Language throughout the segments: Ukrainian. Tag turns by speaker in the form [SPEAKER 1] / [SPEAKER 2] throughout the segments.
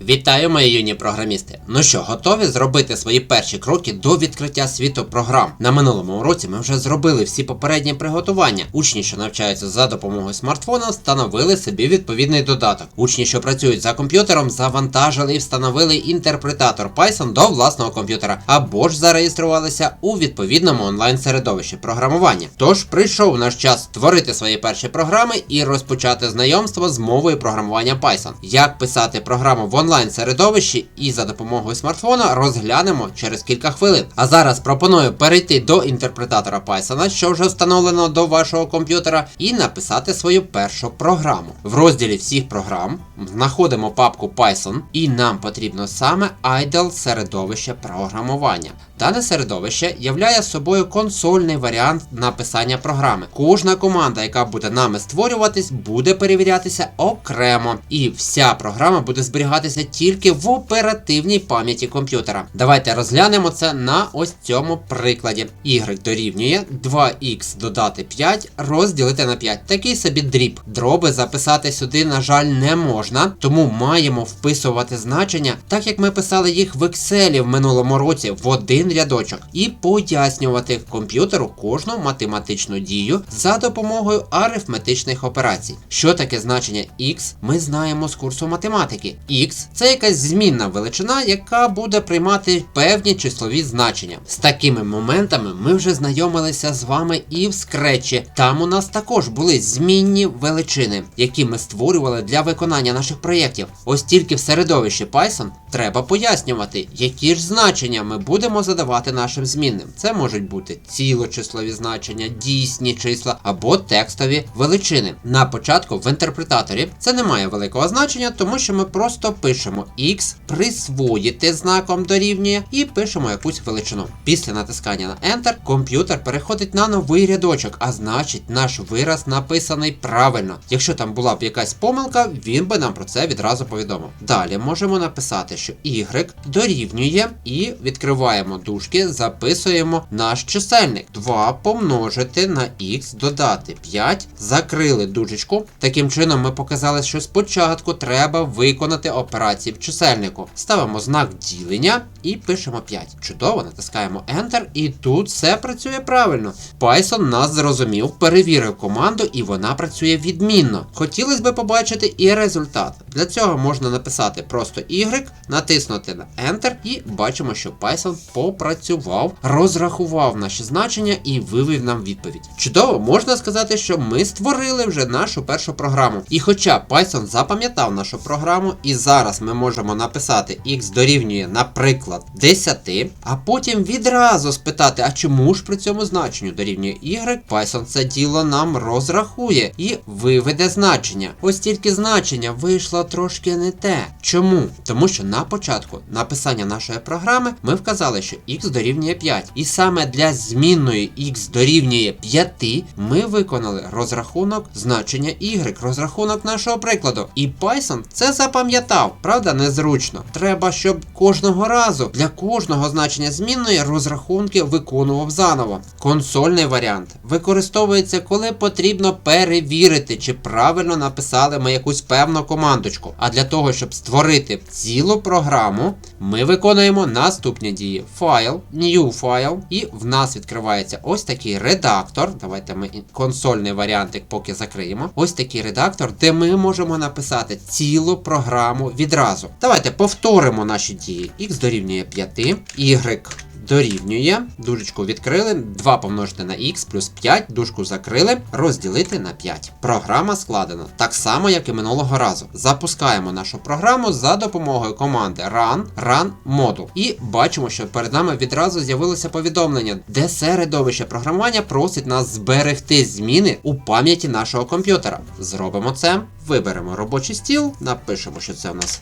[SPEAKER 1] Вітаю, мої юні програмісти. Ну що, готові зробити свої перші кроки до відкриття світу програм? На минулому уроці ми вже зробили всі попередні приготування. Учні, що навчаються за допомогою смартфона, встановили собі відповідний додаток. Учні, що працюють за комп'ютером, завантажили і встановили інтерпретатор Python до власного комп'ютера або ж зареєструвалися у відповідному онлайн-середовищі програмування. Тож прийшов наш час створити свої перші програми і розпочати знайомство з мовою програмування Python. Як писати програму в онлайн середовищі і за допомогою смартфона розглянемо через кілька хвилин. А зараз пропоную перейти до інтерпретатора Python, що вже встановлено до вашого комп'ютера, і написати свою першу програму. В розділі всіх програм знаходимо папку Python, і нам потрібно саме idle середовище програмування. Дане середовище являє собою консольний варіант написання програми. Кожна команда, яка буде нами створюватись, буде перевірятися окремо, і вся програма буде зберігатися тільки в оперативній пам'яті комп'ютера. Давайте розглянемо це на ось цьому прикладі. Y дорівнює 2х додати 5 розділити на 5. Такий собі дріб. Дроби записати сюди, на жаль, не можна, тому маємо вписувати значення, так як ми писали їх в Excel в минулому році в один рядочок, і пояснювати комп'ютеру кожну математичну дію за допомогою арифметичних операцій. Що таке значення x, ми знаємо з курсу математики. x це якась змінна величина, яка буде приймати певні числові значення. З такими моментами ми вже знайомилися з вами і в скретчі. Там у нас також були змінні величини, які ми створювали для виконання наших проєктів. Ось тільки в середовищі Python треба пояснювати, які ж значення ми будемо задавати нашим змінним. Це можуть бути цілочислові значення, дійсні числа або текстові величини. На початку в інтерпретаторі це не має великого значення, тому що ми просто пишемо x, присвоїти знаком дорівнює і пишемо якусь величину. Після натискання на Enter комп'ютер переходить на новий рядочок, а значить наш вираз написаний правильно. Якщо там була б якась помилка, він би нам про це відразу повідомив. Далі можемо написати, що y дорівнює і відкриваємо дужки, записуємо наш чисельник. 2 помножити на x додати 5, закрили дужечку. Таким чином ми показали, що спочатку треба виконати операції в чисельнику. Ставимо знак ділення і пишемо 5. Чудово, натискаємо Enter, і тут все працює правильно. Python нас зрозумів, перевірив команду, і вона працює відмінно. Хотілося б побачити і результат. Для цього можна написати просто Y, натиснути на Enter, і бачимо, що Python попрацював, розрахував наші значення і вивів нам відповідь. Чудово, можна сказати, що ми створили вже нашу першу програму. І хоча Python запам'ятав нашу програму, і зараз ми можемо написати x дорівнює, наприклад, 10, а потім відразу спитати, а чому ж при цьому значенню дорівнює y, Python це діло нам розрахує і виведе значення. Ось тільки значення вийшло трошки не те. Чому? Тому що на початку написання нашої програми ми вказали, що x дорівнює 5. І саме для змінної x дорівнює 5 ми виконали розрахунок значення y, розрахунок нашого прикладу. І Python це запам'ятав, правда, незручно. Треба, щоб кожного разу для кожного значення змінної розрахунки виконував заново. Консольний варіант використовується, коли потрібно перевірити, чи правильно написали ми якусь певну командочку. А для того, щоб створити цілу програму, ми виконуємо наступні дії: файл, new файл, і в нас відкривається ось такий редактор. Давайте ми консольний варіантик поки закриємо. Ось такий редактор, де ми можемо написати цілу програму відразу. Давайте повторимо наші дії. X дорівнює 5, Y дорівнює, дужечку відкрили, 2 помножити на x плюс 5, дужку закрили, розділити на 5. Програма складена так само, як і минулого разу. Запускаємо нашу програму за допомогою команди run, run module. І бачимо, що перед нами відразу з'явилося повідомлення, де середовище програмування просить нас зберегти зміни у пам'яті нашого комп'ютера. Зробимо це, виберемо робочий стіл, напишемо, що це у нас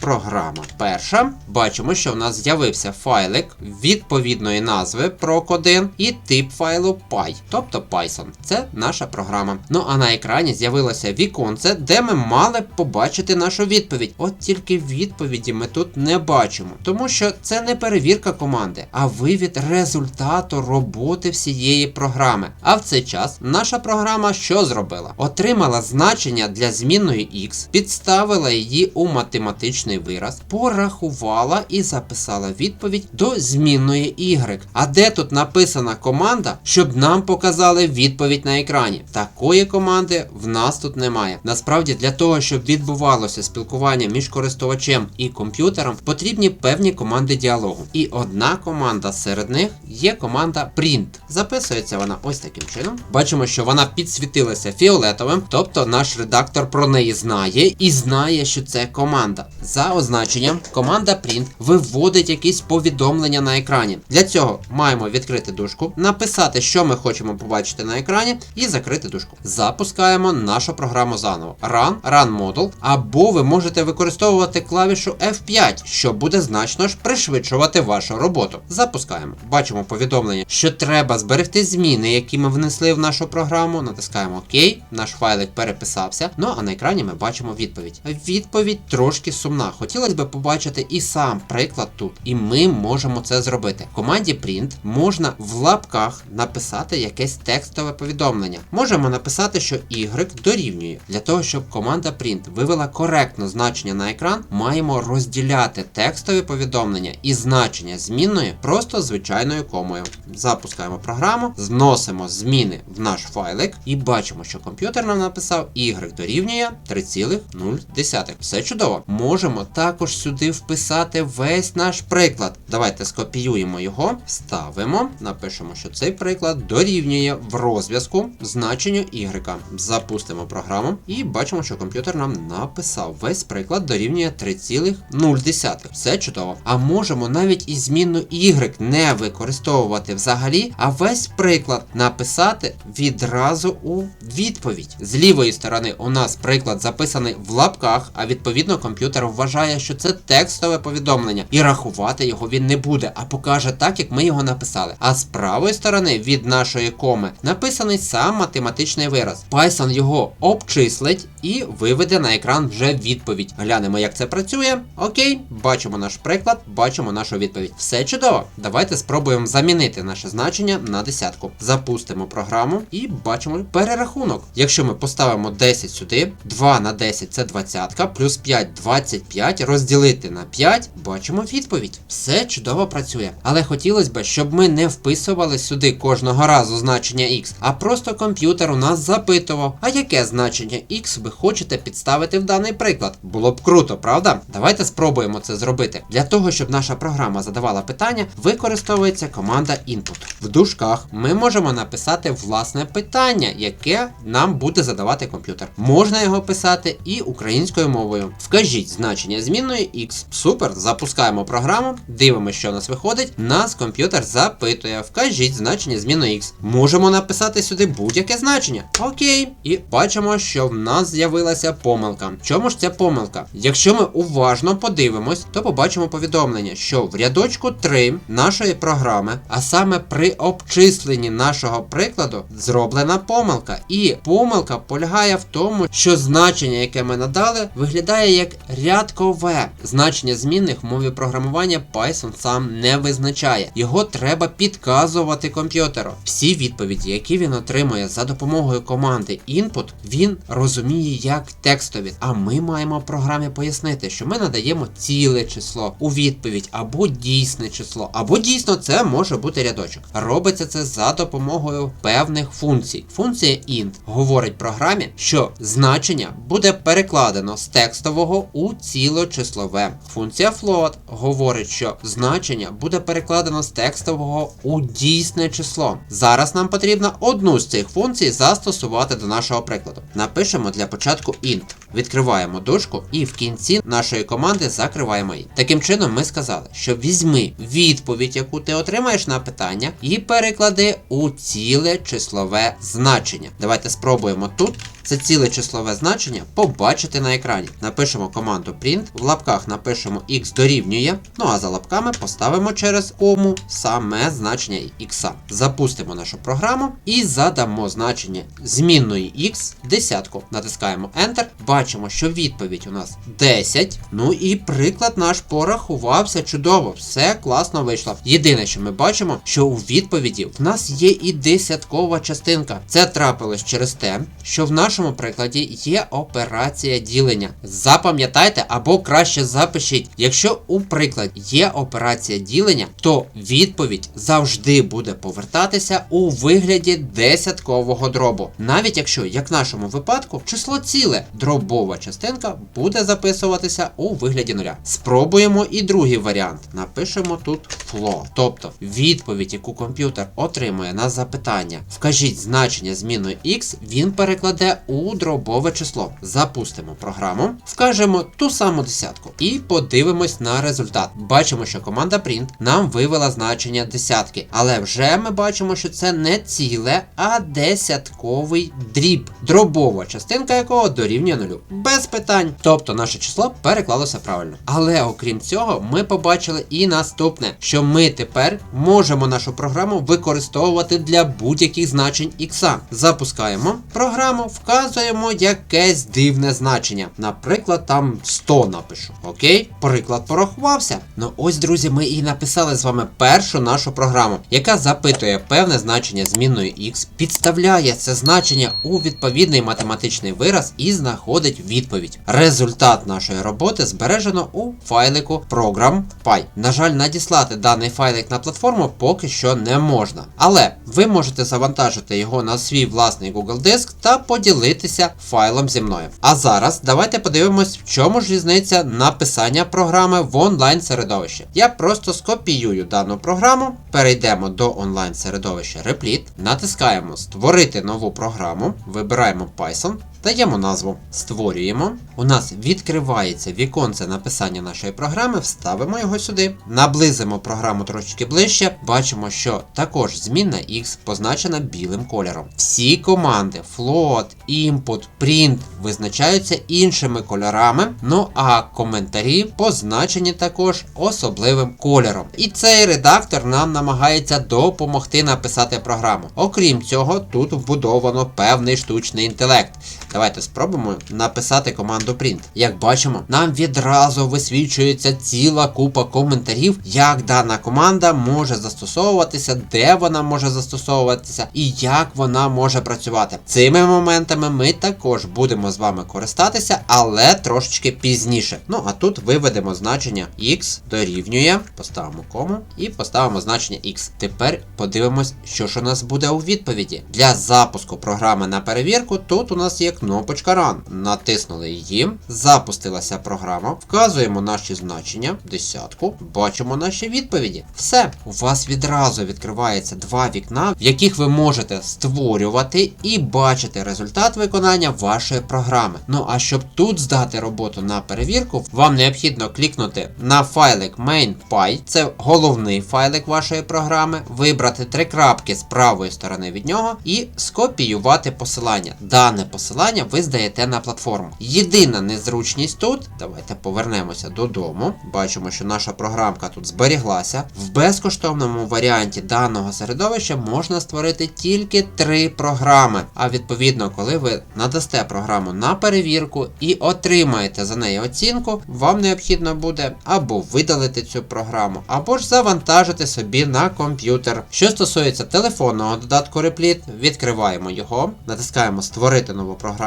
[SPEAKER 1] Програма перша. Бачимо, що в нас з'явився файлик відповідної назви proc1 і тип файлу py, тобто Python. Це наша програма. Ну а на екрані з'явилося віконце, де ми мали побачити нашу відповідь. От тільки відповіді ми тут не бачимо, тому що це не перевірка команди, а вивід результату роботи всієї програми. А в цей час наша програма що зробила? Отримала значення для змінної x, підставила її у математичну математичний вираз, порахувала і записала відповідь до змінної y. А де тут написана команда, щоб нам показали відповідь на екрані? Такої команди в нас тут немає. Насправді, для того, щоб відбувалося спілкування між користувачем і комп'ютером, потрібні певні команди діалогу. І одна команда серед них є команда print. Записується вона ось таким чином. Бачимо, що вона підсвітилася фіолетовим, тобто наш редактор про неї знає і знає, що це команда. За означенням, команда print виводить якісь повідомлення на екрані. Для цього маємо відкрити дужку, написати, що ми хочемо побачити на екрані, і закрити дужку. Запускаємо нашу програму заново. Run, Run Model, або ви можете використовувати клавішу F5, що буде значно ж пришвидшувати вашу роботу. Запускаємо. Бачимо повідомлення, що треба зберегти зміни, які ми внесли в нашу програму. Натискаємо ОК, наш файлик переписався. Ну а на екрані ми бачимо відповідь. Відповідь трошки сумна. Хотілося б побачити і сам приклад тут. І ми можемо це зробити. В команді Print можна в лапках написати якесь текстове повідомлення. Можемо написати, що Y дорівнює. Для того, щоб команда Print вивела коректно значення на екран, маємо розділяти текстові повідомлення і значення змінної просто звичайною комою. Запускаємо програму, зносимо зміни в наш файлик і бачимо, що комп'ютер нам написав Y дорівнює 3,0. Все чудово. Можемо також сюди вписати весь наш приклад. Давайте скопіюємо його, вставимо, напишемо, що цей приклад дорівнює в розв'язку значенню Y. Запустимо програму і бачимо, що комп'ютер нам написав весь приклад дорівнює 3,0. Все чудово. А можемо навіть і змінну Y не використовувати взагалі, а весь приклад написати відразу у відповідь. З лівої сторони у нас приклад записаний в лапках, а відповідно комп'ютер вважає, що це текстове повідомлення, і рахувати його він не буде, а покаже так, як ми його написали. А з правої сторони від нашої коми написаний сам математичний вираз. Python його обчислить і виведе на екран вже відповідь. Глянемо, як це працює. Окей, бачимо наш приклад, бачимо нашу відповідь. Все чудово. Давайте спробуємо замінити наше значення на десятку. Запустимо програму і бачимо перерахунок. Якщо ми поставимо 10 сюди, 2 на 10 це 20, плюс 5 25, розділити на 5, бачимо відповідь. Все чудово працює. Але хотілося б, щоб ми не вписували сюди кожного разу значення x, а просто комп'ютер у нас запитував, а яке значення x ви хочете підставити в даний приклад. Було б круто, правда? Давайте спробуємо це зробити. Для того, щоб наша програма задавала питання, використовується команда input. В дужках ми можемо написати власне питання, яке нам буде задавати комп'ютер. Можна його писати і українською мовою. Вкажіть значення змінної x. Супер, запускаємо програму, дивимося, що у нас виходить. Нас комп'ютер запитує, вкажіть значення змінної x. Можемо написати сюди будь-яке значення. Окей. І бачимо, що в нас з'явилася помилка. Чому ж ця помилка? Якщо ми уважно подивимось, то побачимо повідомлення, що в рядочку 3 нашої програми, а саме при обчисленні нашого прикладу, зроблена помилка. І помилка полягає в тому, що значення, яке ми надали, виглядає як рядкове. Значення змінних в мові програмування Python сам не визначає. Його треба підказувати комп'ютеру. Всі відповіді, які він отримує за допомогою команди input, він розуміє як текстові. А ми маємо програмі пояснити, що ми надаємо ціле число у відповідь або дійсне число, або дійсно це може бути рядочок. Робиться це за допомогою певних функцій. Функція int говорить програмі, що значення буде перекладено з текстового у цілочислове. Функція float говорить, що значення буде перекладено з текстового у дійсне число. Зараз нам потрібно одну з цих функцій застосувати до нашого прикладу. Напишемо для початку int. Відкриваємо дужку і в кінці нашої команди закриваємо її. Таким чином, ми сказали, що візьми відповідь, яку ти отримаєш на питання, і переклади у ціле числове значення. Давайте спробуємо тут. Це ціле числове значення побачити на екрані. Напишемо команду print, в лапках напишемо x дорівнює, ну а за лапками поставимо через кому саме значення x. Запустимо нашу програму і задамо значення змінної x десятку. Натискаємо Enter, бачимо, що відповідь у нас 10. Ну і приклад наш порахувався чудово, все класно вийшло. Єдине, що ми бачимо, що у відповіді в нас є і десяткова частинка. Це трапилось через те, що в нашому нашому прикладі є операція ділення. Запам'ятайте або краще запишіть. Якщо у прикладі є операція ділення, то відповідь завжди буде повертатися у вигляді десяткового дробу. Навіть якщо, як в нашому випадку, число ціле, дробова частинка буде записуватися у вигляді нуля. Спробуємо і другий варіант. Напишемо тут float. Тобто відповідь, яку комп'ютер отримує на запитання, вкажіть значення зміною x, він перекладе у дробове число. Запустимо програму, вкажемо ту саму десятку і подивимось на результат. Бачимо, що команда print нам вивела значення десятки, але вже ми бачимо, що це не ціле, а десятковий дріб, дробова частинка якого дорівнює нулю. Без питань. Тобто наше число переклалося правильно. Але окрім цього, ми побачили і наступне, що ми тепер можемо нашу програму використовувати для будь-яких значень ікса. Запускаємо програму, вказуємо якесь дивне значення. Наприклад, там 100 напишу. Окей, приклад порахувався. Ну ось, друзі, ми і написали з вами першу нашу програму, яка запитує певне значення змінною x, підставляє це значення у відповідний математичний вираз і знаходить відповідь. Результат нашої роботи збережено у файлику program.py. На жаль, надіслати даний файлик на платформу поки що не можна. Але ви можете завантажити його на свій власний Google Диск та поділитися файлом зі мною. А зараз давайте подивимось, в чому ж різниця написання програми в онлайн середовищі. Я просто скопіюю дану програму, перейдемо до онлайн середовища Replit, натискаємо Створити нову програму, вибираємо Python. Даємо назву, створюємо. У нас відкривається віконце написання нашої програми, вставимо його сюди, наблизимо програму трошечки ближче. Бачимо, що також змінна X позначена білим кольором. Всі команди float, input, print визначаються іншими кольорами. Ну а коментарі позначені також особливим кольором. І цей редактор нам намагається допомогти написати програму. Окрім цього, тут вбудовано певний штучний інтелект. Давайте спробуємо написати команду print. Як бачимо, нам відразу висвічується ціла купа коментарів, як дана команда може застосовуватися, де вона може застосовуватися і як вона може працювати. Цими моментами ми також будемо з вами користатися, але трошечки пізніше. Ну а тут виведемо значення x дорівнює, поставимо кому і поставимо значення x. Тепер подивимось, що ж у нас буде у відповіді. Для запуску програми на перевірку тут у нас є кнопочка Run. Натиснули її, запустилася програма, вказуємо наші значення, десятку, бачимо наші відповіді. Все, у вас відразу відкривається два вікна, в яких ви можете створювати і бачити результат виконання вашої програми. Ну а щоб тут здати роботу на перевірку, вам необхідно клікнути на файлик main.py, це головний файлик вашої програми, вибрати три крапки з правої сторони від нього і скопіювати посилання. Дане посилання ви здаєте на платформу. Єдина незручність тут, давайте повернемося додому. Бачимо, що наша програмка тут зберіглася. В безкоштовному варіанті даного середовища можна створити тільки три програми. А відповідно, коли ви надасте програму на перевірку і отримаєте за неї оцінку, вам необхідно буде або видалити цю програму, або ж завантажити собі на комп'ютер. Що стосується телефонного додатку Replit, відкриваємо його, натискаємо Створити нову програму,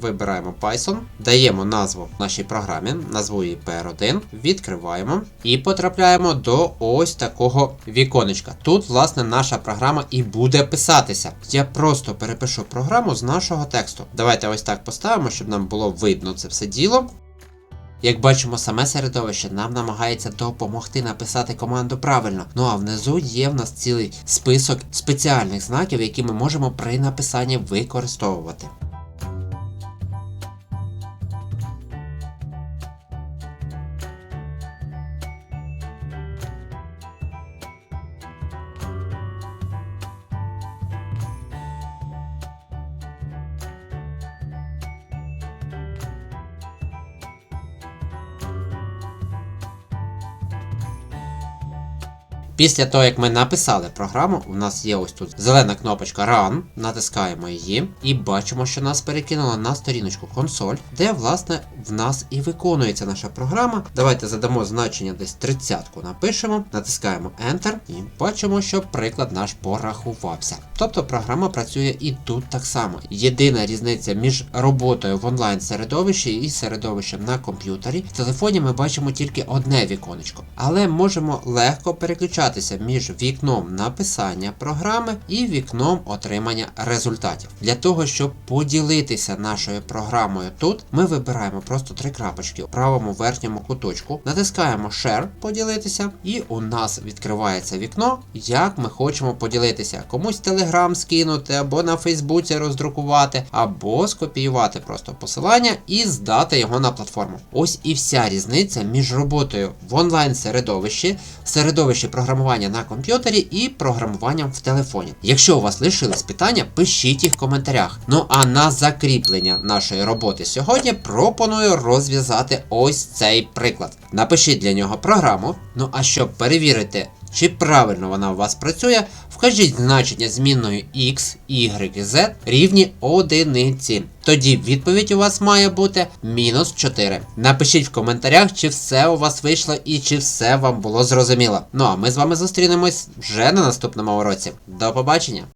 [SPEAKER 1] вибираємо Python, даємо назву нашій програмі, назву її PR1, відкриваємо і потрапляємо до ось такого віконечка. Тут, власне, наша програма і буде писатися. Я просто перепишу програму з нашого тексту. Давайте ось так поставимо, щоб нам було видно це все діло. Як бачимо, саме середовище нам намагається допомогти написати команду правильно. Ну а внизу є в нас цілий список спеціальних знаків, які ми можемо при написанні використовувати. Після того, як ми написали програму, у нас є ось тут зелена кнопочка Run, натискаємо її і бачимо, що нас перекинуло на сторіночку консоль, де власне в нас і виконується наша програма. Давайте задамо значення десь 30 напишемо, натискаємо Enter і бачимо, що приклад наш порахувався. Тобто програма працює і тут так само. Єдина різниця між роботою в онлайн середовищі і середовищем на комп'ютері. В телефоні ми бачимо тільки одне віконечко, але можемо легко переключатися між вікном написання програми і вікном отримання результатів. Для того, щоб поділитися нашою програмою тут, ми вибираємо просто три крапочки у правому верхньому куточку, натискаємо Share поділитися, і у нас відкривається вікно, як ми хочемо поділитися. Комусь Telegram скинути, або на Фейсбуці роздрукувати, або скопіювати просто посилання і здати його на платформу. Ось і вся різниця між роботою в онлайн середовищі, середовищі програмування на комп'ютері і програмуванням в телефоні. Якщо у вас лишились питання, пишіть їх в коментарях. Ну а на закріплення нашої роботи сьогодні пропоную розв'язати ось цей приклад. Напишіть для нього програму. Ну а щоб перевірити, чи правильно вона у вас працює, вкажіть значення зміною x, y і z рівні одиниці. Тоді відповідь у вас має бути мінус 4. Напишіть в коментарях, чи все у вас вийшло і чи все вам було зрозуміло. Ну а ми з вами зустрінемось вже на наступному уроці. До побачення!